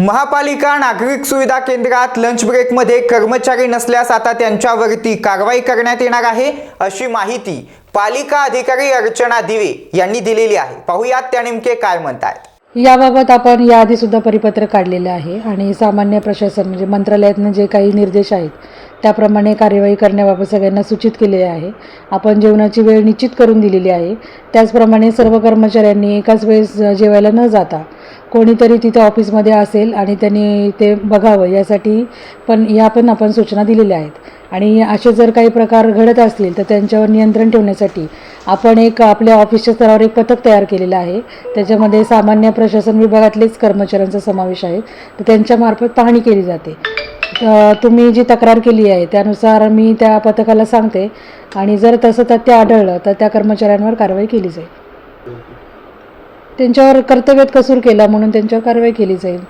महापालिका नागरिक सुविधा केंद्रात लंच ब्रेकमध्ये कर्मचारी नसल्यास आता त्यांच्यावरती कारवाई करण्यात येणार आहे अशी माहिती पालिका अधिकारी अर्चना दिवे यांनी दिलेली आहे. पाहूयात त्या नेमके काय म्हणतात याबाबत आपण याआधी सुद्धा परिपत्रक काढलेलं आहे आणि सामान्य प्रशासन म्हणजे मंत्रालयातनं जे काही निर्देश आहेत त्याप्रमाणे कार्यवाही करण्याबाबत सगळ्यांना सूचित केलेले आहे. आपण जेवणाची वेळ निश्चित करून दिलेली आहे. त्याचप्रमाणे सर्व कर्मचाऱ्यांनी एकाच वेळेस जेवायला न जाता कोणीतरी तिथं ऑफिसमध्ये असेल आणि त्यांनी ते बघावं यासाठी पण या पण आपण सूचना दिलेल्या आहेत. आणि असे जर काही प्रकार घडत असतील तर त्यांच्यावर नियंत्रण ठेवण्यासाठी आपण एक आपल्या ऑफिसच्या स्तरावर एक पथक तयार केलेलं आहे. त्याच्यामध्ये सामान्य प्रशासन विभागातलेच कर्मचाऱ्यांचा समावेश आहे. तर त्यांच्यामार्फत पाहणी केली जाते. तुम्ही जी तक्रार केली आहे त्यानुसार मी त्या पथकाला सांगते. आणि जर तसं तथ्य आढळलं तर त्या कर्मचाऱ्यांवर कारवाई केली जाईल. त्यांच्यावर कर्तव्यात कसूर केला म्हणून त्यांच्यावर कारवाई केली जाईल.